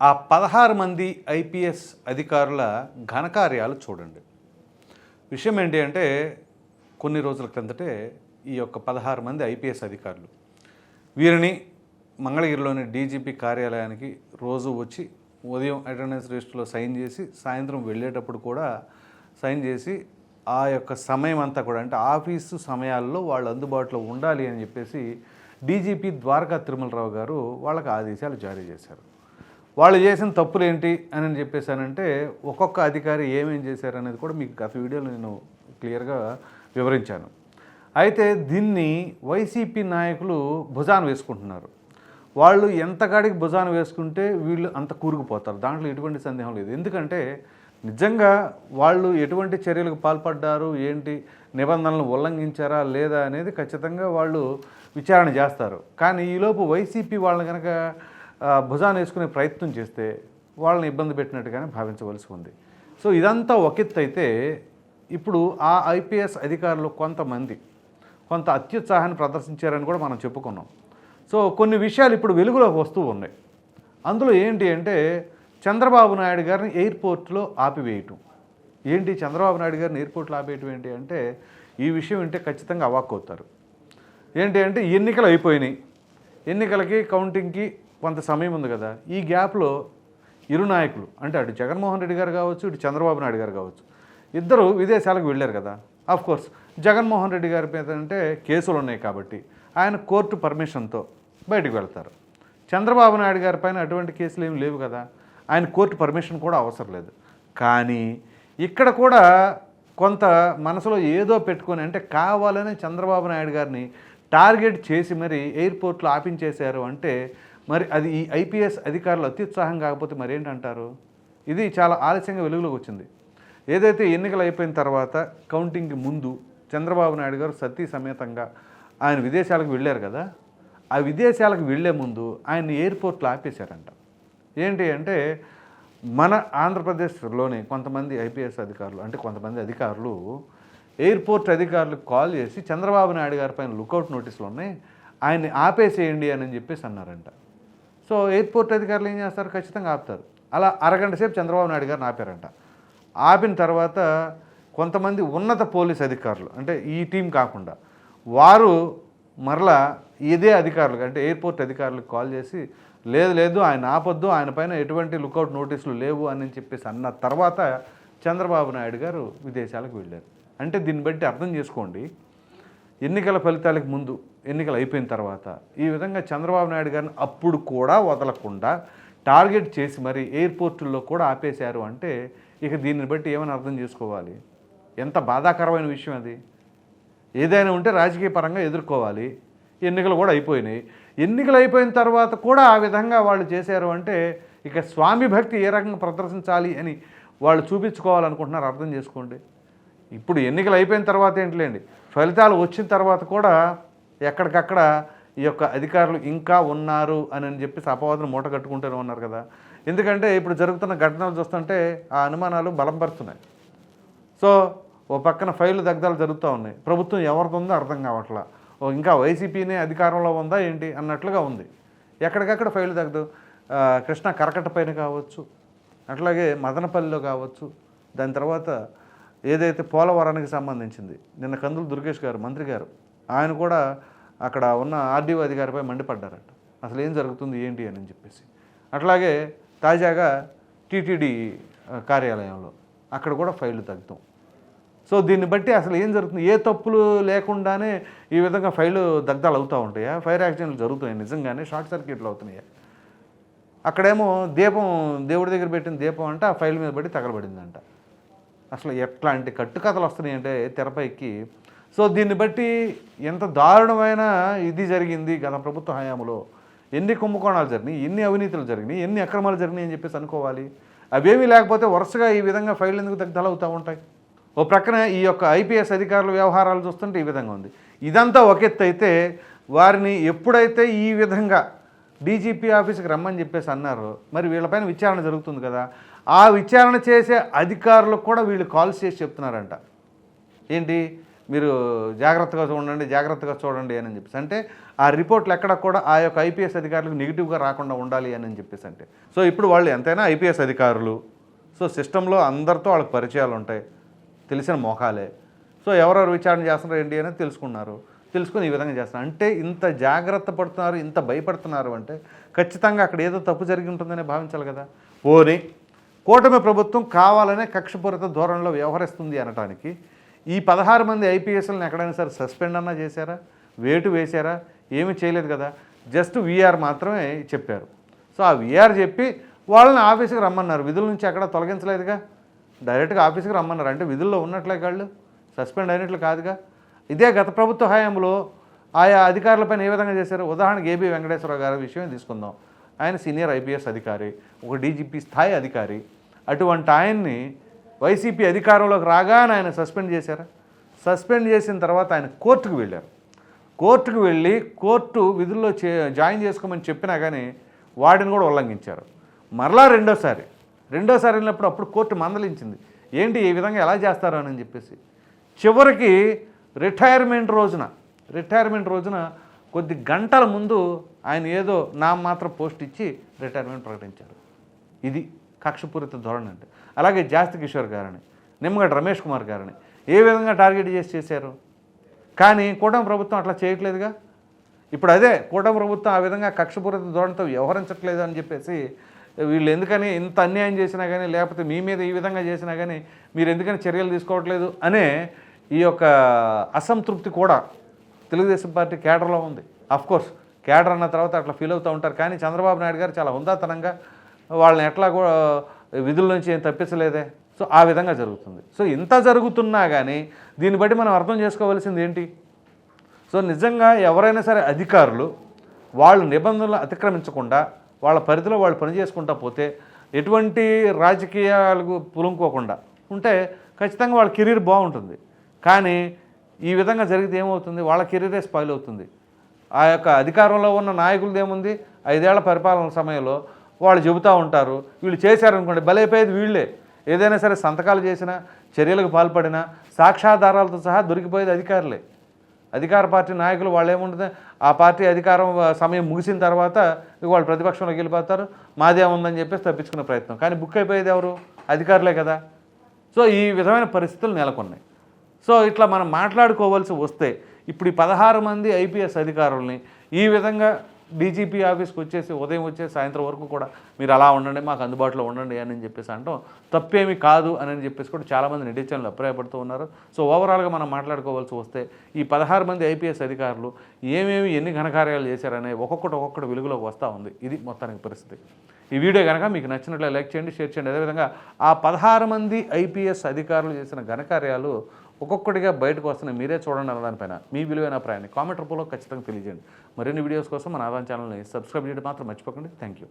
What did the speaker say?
ఆ పదహారు మంది ఐపీఎస్ అధికారుల ఘనకార్యాలు చూడండి. విషయం ఏంటి అంటే కొన్ని రోజుల క్రిందటే ఈ యొక్క పదహారు మంది ఐపీఎస్ అధికారులు వీరిని మంగళగిరిలోని డీజీపీ కార్యాలయానికి రోజు వచ్చి ఉదయం అటెండెన్స్ లిస్టులో సైన్ చేసి సాయంత్రం వెళ్ళేటప్పుడు కూడా సైన్ చేసి ఆ యొక్క సమయం అంతా కూడా అంటే ఆఫీసు సమయాల్లో వాళ్ళు అందుబాటులో ఉండాలి అని చెప్పేసి డీజీపీ ద్వారకా తిరుమలరావు గారు వాళ్ళకి ఆదేశాలు జారీ చేశారు. వాళ్ళు చేసిన తప్పులు ఏంటి అని చెప్పేసానంటే ఒక్కొక్క అధికారి ఏమేం చేశారనేది కూడా మీకు గత వీడియోలో నేను క్లియర్గా వివరించాను. అయితే దీన్ని వైసీపీ నాయకులు భుజాన వేసుకుంటున్నారు. వాళ్ళు ఎంతకాడికి భుజాన వేసుకుంటే వీళ్ళు అంత కూరుకుపోతారు. దాంట్లో ఎటువంటి సందేహం లేదు. ఎందుకంటే నిజంగా వాళ్ళు ఎటువంటి చర్యలకు పాల్పడ్డారు ఏంటి నిబంధనలు ఉల్లంఘించారా లేదా అనేది ఖచ్చితంగా వాళ్ళు విచారణ చేస్తారు. కానీ ఈలోపు వైసీపీ వాళ్ళని కనుక భుజాన్ని వేసుకునే ప్రయత్నం చేస్తే వాళ్ళని ఇబ్బంది పెట్టినట్టుగానే భావించవలసి ఉంది. సో ఇదంతా ఒకెత్తైతే ఇప్పుడు ఆ ఐపీఎస్ అధికారులు కొంతమంది కొంత అత్యుత్సాహాన్ని ప్రదర్శించారని కూడా మనం చెప్పుకున్నాం. సో కొన్ని విషయాలు ఇప్పుడు వెలుగులోకి వస్తూ ఉన్నాయి. అందులో ఏంటి అంటే చంద్రబాబు నాయుడు గారిని ఎయిర్పోర్ట్లో ఆపివేయటం. ఏంటి చంద్రబాబు నాయుడు గారిని ఎయిర్పోర్ట్లో ఆపేయటం ఏంటి అంటే ఈ విషయం వింటే ఖచ్చితంగా అవాక్కవుతారు. ఏంటి అంటే ఎన్నికలు అయిపోయినాయి. ఎన్నికలకి కౌంటింగ్కి కొంత సమయం ఉంది కదా ఈ గ్యాప్లో ఇరు నాయకులు అంటే అటు జగన్మోహన్ రెడ్డి గారు కావచ్చు ఇటు చంద్రబాబు నాయుడు గారు కావచ్చు ఇద్దరు విదేశాలకు వెళ్ళారు కదా ఆఫ్ కోర్స్ జగన్మోహన్ రెడ్డి గారి మీద అంటే కేసులు ఉన్నాయి కాబట్టి ఆయన కోర్టు పర్మిషన్తో బయటకు వెళ్తారు. చంద్రబాబు నాయుడు గారి పైన అటువంటి కేసులు ఏమి లేవు కదా ఆయన కోర్టు పర్మిషన్ కూడా అవసరం లేదు. కానీ ఇక్కడ కూడా కొంత మనసులో ఏదో పెట్టుకొని అంటే కావాలని చంద్రబాబు నాయుడు గారిని టార్గెట్ చేసి మరి ఎయిర్పోర్ట్లో ఆపించేశారు అంటే మరి అది ఈ ఐపీఎస్ అధికారులు అత్యుత్సాహం కాకపోతే మరి ఏంటంటారు ఇది చాలా ఆలస్యంగా వెలుగులోకి వచ్చింది. ఏదైతే ఎన్నికలు అయిపోయిన తర్వాత కౌంటింగ్కి ముందు చంద్రబాబు నాయుడు గారు సతీ సమేతంగా ఆయన విదేశాలకు వెళ్ళారు కదా? ఆ విదేశాలకు వెళ్ళే ముందు ఆయన ఎయిర్పోర్ట్లో ఆపేశారంట. ఏంటి అంటే మన ఆంధ్రప్రదేశ్లోనే కొంతమంది ఐపీఎస్ అధికారులు అంటే కొంతమంది అధికారులు ఎయిర్పోర్ట్ అధికారులకు కాల్ చేసి చంద్రబాబు నాయుడు గారి పైన లుకౌట్ నోటీసులు ఉన్నాయి ఆయన్ని ఆపేసేయండి అని చెప్పేసి అన్నారంట. సో ఎయిర్పోర్ట్ అధికారులు ఏం చేస్తారు? ఖచ్చితంగా ఆపుతారు. అలా అరగంట సేపు చంద్రబాబు నాయుడు గారిని ఆపారంట. ఆపిన తర్వాత కొంతమంది ఉన్నత పోలీస్ అధికారులు అంటే ఈ టీం కాకుండా వారు మరలా ఇదే అధికారులకు అంటే ఎయిర్పోర్ట్ అధికారులకు కాల్ చేసి లేదు లేదు ఆయన ఆపొద్దు ఆయన పైన ఎటువంటి లుకౌట్ నోటీసులు లేవు అని చెప్పేసి అన్న తర్వాత చంద్రబాబు నాయుడు గారు విదేశాలకు వెళ్ళారు. అంటే దీన్ని బట్టి అర్థం చేసుకోండి. ఎన్నికల ఫలితాలకు ముందు ఎన్నికలు అయిపోయిన తర్వాత ఈ విధంగా చంద్రబాబు నాయుడు గారిని అప్పుడు కూడా వదలకుండా టార్గెట్ చేసి మరి ఎయిర్పోర్టుల్లో కూడా ఆపేశారు అంటే ఇక దీన్ని బట్టి ఏమని అర్థం చేసుకోవాలి? ఎంత బాధాకరమైన విషయం అది. ఏదైనా ఉంటే రాజకీయ పరంగా ఎదుర్కోవాలి. ఎన్నికలు కూడా అయిపోయినాయి. ఎన్నికలు అయిపోయిన తర్వాత కూడా ఆ విధంగా వాళ్ళు చేశారు అంటే ఇక స్వామి భక్తి ఏ రకంగా ప్రదర్శించాలి అని వాళ్ళు చూపించుకోవాలనుకుంటున్నారు అర్థం చేసుకోండి. ఇప్పుడు ఎన్నికలు అయిపోయిన తర్వాత ఏంటిలేండి? ఫలితాలు వచ్చిన తర్వాత కూడా ఎక్కడికక్కడ ఈ యొక్క అధికారులు ఇంకా ఉన్నారు అని అని చెప్పేసి అపవాదం మూట కట్టుకుంటూనే ఉన్నారు కదా. ఎందుకంటే ఇప్పుడు జరుగుతున్న ఘటనలు చూస్తుంటే ఆ అనుమానాలు బలపరుస్తున్నాయి సో ఓ పక్కన ఫైలు దగ్ధాలు జరుగుతూ ఉన్నాయి. ప్రభుత్వం ఎవరిది ఉందో అర్థం కావట్లా. ఓ ఇంకా వైసీపీనే అధికారంలో ఉందా ఏంటి అన్నట్లుగా ఉంది. ఎక్కడికక్కడ ఫైలు దగ్గదు కృష్ణ కృష్ణా కరకట్ట పైన కావచ్చు అట్లాగే మదనపల్లిలో కావచ్చు. దాని తర్వాత ఏదైతే పోలవరానికి సంబంధించింది నిన్న కందులు దుర్గేష్ గారు మంత్రి గారు ఆయన కూడా అక్కడ ఉన్న ఆర్డీఓ అధికారిపై మండిపడ్డారట. అసలు ఏం జరుగుతుంది ఏంటి అని చెప్పేసి. అట్లాగే తాజాగా టీటీడీ కార్యాలయంలో అక్కడ కూడా ఫైళ్ళు తగ్గుతాం. సో దీన్ని బట్టి అసలు ఏం జరుగుతుంది ఏ తప్పులు లేకుండానే ఈ విధంగా ఫైలు దగ్ధాలు అవుతూ ఉంటాయా? ఫైర్ యాక్సిడెంట్లు జరుగుతున్నాయి? నిజంగానే షార్ట్ సర్క్యూట్లు అవుతున్నాయా? అక్కడేమో దీపం దేవుడి దగ్గర పెట్టిన దీపం అంటే ఆ ఫైల్ మీద పడి తగలబడిందంట. అసలు ఎట్లాంటి కట్టుకథలు వస్తున్నాయంటే తెరపైకి. సో దీన్ని బట్టి ఎంత దారుణమైన ఇది జరిగింది గత ప్రభుత్వ హయాంలో. ఎన్ని కుంభకోణాలు జరిగినాయి ఎన్ని అవినీతులు జరిగినాయి ఎన్ని అక్రమాలు జరిగినాయి అని చెప్పేసి అనుకోవాలి. అవేమీ లేకపోతే వరుసగా ఈ విధంగా ఫైళ్ళు ఎందుకు దగ్ధాలు అవుతూ ఉంటాయి? ఓ ప్రక్కన ఈ యొక్క ఐపీఎస్ అధికారుల వ్యవహారాలు చూస్తుంటే ఈ విధంగా ఉంది. ఇదంతా ఒక ఎత్తు అయితే వారిని ఎప్పుడైతే ఈ విధంగా డీజీపీ ఆఫీస్కి రమ్మని చెప్పేసి అన్నారు. మరి వీళ్ళపైన విచారణ జరుగుతుంది కదా. ఆ విచారణ చేసే అధికారులకు కూడా వీళ్ళు కాల్స్ చేసి చెప్తున్నారంట. ఏంటి? మీరు జాగ్రత్తగా చూడండి జాగ్రత్తగా చూడండి అని చెప్పేసి. అంటే ఆ రిపోర్ట్లు ఎక్కడ కూడా ఆ యొక్క ఐపీఎస్ అధికారులకు నెగిటివ్గా రాకుండా ఉండాలి అని చెప్పేసి అంటే. సో ఇప్పుడు వాళ్ళు ఎంతైనా ఐపీఎస్ అధికారులు. సో సిస్టంలో అందరితో వాళ్ళకి పరిచయాలు ఉంటాయి. తెలిసిన మోకాలే. సో ఎవరెవరు విచారణ చేస్తున్నారు ఏంటి అనేది తెలుసుకున్నారు. తెలుసుకుని ఈ విధంగా చేస్తాను. అంటే ఇంత జాగ్రత్త పడుతున్నారు ఇంత భయపడుతున్నారు అంటే ఖచ్చితంగా అక్కడ ఏదో తప్పు జరిగి ఉంటుందని భావించాలి కదా. పోనీ కూటమి ప్రభుత్వం కావాలనే కక్షపూరిత ధోరణిలో వ్యవహరిస్తుంది అనటానికి ఈ పదహారు మంది ఐపీఎస్లను ఎక్కడైనా సరే సస్పెండ్ అన్నా చేశారా? వేటు వేశారా? ఏమీ చేయలేదు కదా. జస్ట్ వీఆర్ మాత్రమే చెప్పారు. సో ఆ వీఆర్ చెప్పి వాళ్ళని ఆఫీస్కి రమ్మన్నారు. విధుల నుంచి ఎక్కడ తొలగించలేదుగా? డైరెక్ట్గా ఆఫీస్కి రమ్మన్నారు. అంటే విధుల్లో ఉన్నట్లే కాళ్ళు? సస్పెండ్ అయినట్లు కాదుగా? ఇదే గత ప్రభుత్వ హయాంలో ఆయా అధికారులపైన ఏ విధంగా చేశారు ఉదాహరణకి ఏబి వెంకటేశ్వర గారి విషయం తీసుకుందాం. ఆయన సీనియర్ ఐపీఎస్ అధికారి ఒక డీజీపీ స్థాయి అధికారి. అటువంటి ఆయన్ని వైసీపీ అధికారంలోకి రాగానే ఆయన సస్పెండ్ చేశారు? సస్పెండ్ చేసిన తర్వాత ఆయన కోర్టుకు వెళ్ళారు. కోర్టుకు వెళ్ళి కోర్టు విధుల్లో చే జాయిన్ చేసుకోమని చెప్పినా కానీ వాడిని కూడా ఉల్లంఘించారు. మరలా రెండోసారి రెండోసారి వెళ్ళినప్పుడు అప్పుడు కోర్టు మందలించింది. ఏంటి ఈ విధంగా ఎలా చేస్తారు అని చెప్పేసి. చివరికి రిటైర్మెంట్ రోజున రిటైర్మెంట్ రోజున కొద్ది గంటల ముందు ఆయన ఏదో నా మాత్రం పోస్ట్ ఇచ్చి రిటైర్మెంట్ ప్రకటించారు. ఇది కక్షపూరిత ధోరణి అంటే. అలాగే జాస్తి కిషోర్ గారిని నిమ్మగడ్డ రమేష్ కుమార్ గారిని ఏ విధంగా టార్గెట్ చేసి చేశారు? కానీ కూటమి ప్రభుత్వం అట్లా చేయట్లేదుగా? ఇప్పుడు అదే కూటమి ప్రభుత్వం ఆ విధంగా కక్షపూరిత ధోరణితో వ్యవహరించట్లేదు అని చెప్పేసి వీళ్ళు ఎందుకని ఇంత అన్యాయం చేసినా కానీ లేకపోతే మీ మీద ఈ విధంగా చేసినా కానీ మీరు ఎందుకని చర్యలు తీసుకోవట్లేదు అనే ఈ యొక్క అసంతృప్తి కూడా తెలుగుదేశం పార్టీ కేడర్లో ఉంది. కోర్స్ కేడర్ అన్న తర్వాత అట్లా ఫీల్ అవుతూ ఉంటారు. కానీ చంద్రబాబు నాయుడు గారు చాలా హుందాతనంగా వాళ్ళని ఎట్లా కూడా విధుల నుంచి ఏం తప్పించలేదే. సో ఆ విధంగా జరుగుతుంది. సో ఇంత జరుగుతున్నా కానీ దీన్ని బట్టి మనం అర్థం చేసుకోవాల్సింది ఏంటి? సో నిజంగా ఎవరైనా సరే అధికారులు వాళ్ళు నిబంధనలు అతిక్రమించకుండా వాళ్ళ పరిధిలో వాళ్ళు పనిచేసుకుంటా పోతే ఎటువంటి రాజకీయాలకు పులుంకోకుండా ఉంటే ఖచ్చితంగా వాళ్ళ కెరీర్ బాగుంటుంది. కానీ ఈ విధంగా జరిగితే ఏమవుతుంది? వాళ్ళ కెరీరే స్పాయిల్ అవుతుంది. ఆ యొక్క అధికారంలో ఉన్న నాయకులది ఏముంది? ఐదేళ్ళ పరిపాలన సమయంలో వాళ్ళు చెబుతూ ఉంటారు వీళ్ళు చేశారనుకోండి బలైపోయేది వీళ్ళే. ఏదైనా సరే సంతకాలు చేసినా చర్యలకు పాల్పడినా సాక్ష్యాధారాలతో సహా దొరికిపోయేది అధికారులే. అధికార పార్టీ నాయకులు వాళ్ళు ఏముంటుంది ఆ పార్టీ అధికారం సమయం ముగిసిన తర్వాత వాళ్ళు ప్రతిపక్షంలోకి వెళ్ళిపోతారు మాదే ఉందని చెప్పేసి తప్పించుకునే ప్రయత్నం. కానీ బుక్ అయిపోయేది ఎవరు? అధికారులే కదా. సో ఈ విధమైన పరిస్థితులు నెలకొన్నాయి. సో ఇట్లా మనం మాట్లాడుకోవాల్సి వస్తే ఇప్పుడు ఈ పదహారు మంది ఐపీఎస్ అధికారుల్ని ఈ విధంగా డీజీపీ ఆఫీస్కి వచ్చేసి ఉదయం వచ్చేసి సాయంత్రం వరకు కూడా మీరు అలా ఉండండి మాకు అందుబాటులో ఉండండి అని చెప్పేసి అంటాం. తప్పేమీ కాదు అని చెప్పేసి కూడా చాలామంది నెటిజన్లు అభిప్రాయపడుతూ ఉన్నారు. సో ఓవరాల్గా మనం మాట్లాడుకోవాల్సి వస్తే ఈ పదహారు మంది ఐపీఎస్ అధికారులు ఏమేమి ఎన్ని ఘనకార్యాలు చేశారనే ఒక్కొక్కటి ఒక్కొక్కటి వెలుగులోకి వస్తూ ఉంది. ఇది మొత్తానికి పరిస్థితి. ఈ వీడియో కనుక మీకు నచ్చినట్లు లైక్ చేయండి షేర్ చేయండి. అదేవిధంగా ఆ పదహారు మంది ఐపీఎస్ అధికారులు చేసిన ఘనకార్యాలు ఒక్కొక్కటిగా బయటకు వస్తున్నాయి మీరే చూడండి అన్నదానిపైన మీ విలువైన అభిప్రాయాన్ని కామెంట్ రూపంలో ఖచ్చితంగా తెలియజేయండి. మరిన్ని వీడియోస్ కోసం మన ఆదాయం ఛానల్ని సబ్స్క్రైబ్ చేయడం మాత్రం మర్చిపోకండి. Thank you